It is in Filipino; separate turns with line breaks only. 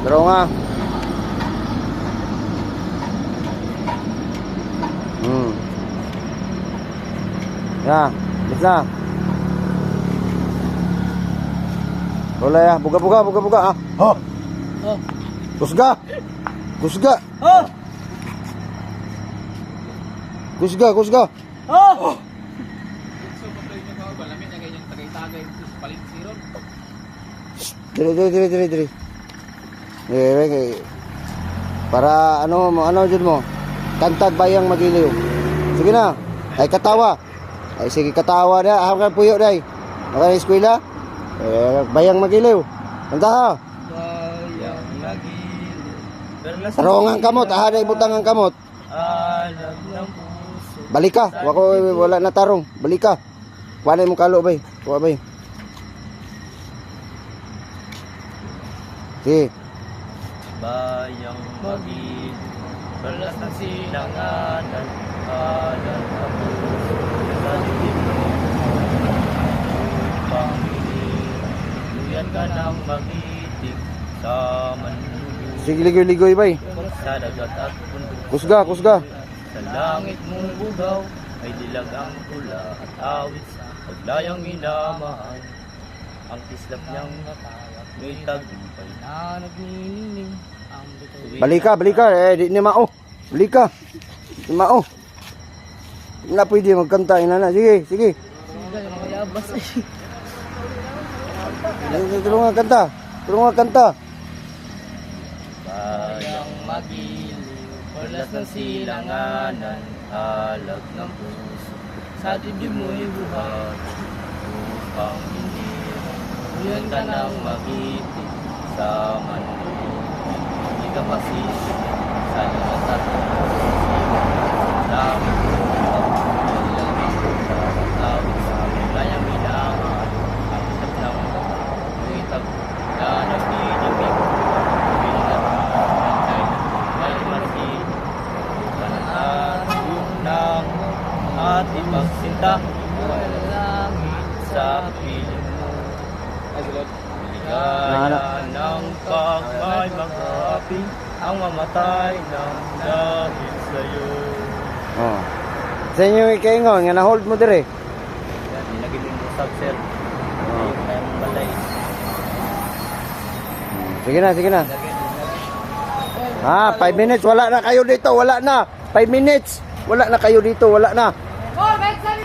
Draw nga. Hmm. Ya, bisa. Boleh ya, buka-buka, buka-buka. Ah. Oh.
Oh.
Kusga. Kusga.
Oh!
Kusga, kusga.
Oh!
Diri, diri, diri, diri. Eh, eh, eh. Para ano mo, ano jud mo? Kantad bayang magiliw. Sige na. Ay katawa. Ay sige katawa na. Hanggang puyo dai. Naka eskwela. Eh, bayang magiliw. Kanta ha.
Bayang nagilid. Perlas
Tarongan kamot, aha na ibutang ang kamot.
alam ng puso.
Balik ka. Wako wala na tarong. Balik ka. Kuha mo kalo bay. Kuha bay. Sige.
Bayang magilid. Perlas ng silanganan. Alam ng puso. Sa dibdib mo. Ka ng magitik. Sa manlulog.
Sige ligoy-ligoy bay.
Sa dagat at bundok.
Kusga, kusga.
Sa langit mong bugaw ay dilag ang pula at awit sa paglayang minamahal. Ang kislap niyang may tagumpay na nagninining ang bituin.
Balik ka, balik ka. Eh, di ni mao. Balik ka. Di mao. Di na pwede magkanta. Ina na. Sige, sige. Tulungan kanta. Tulungan kanta.
Bayang magiliw, perlas ng silanganan, halag ng puso. Sa dibdib mo'y hindi Uyan ka ng magitik sa manlulog. Hindi ka masisi sa lahat at Langit Tawid sa layang minamahal Ang isap ng May tago na nagdidibig Bilang Antay May masin Panatag ng ating pagsinta Langit sa piling Ligaya ng pagkay mag-api Ang mamatay ng dahil sa'yo
Oh. Sa inyo ikaingon, nga na-hold mo dire.
Yan, nilagay mo sa sir
Oh.
Balay
Sige na, sige na. Ah, 5 minutes. Wala na kayo dito. Wala na. 5 minutes. Wala na kayo dito. Wala na.
Oh, baik sa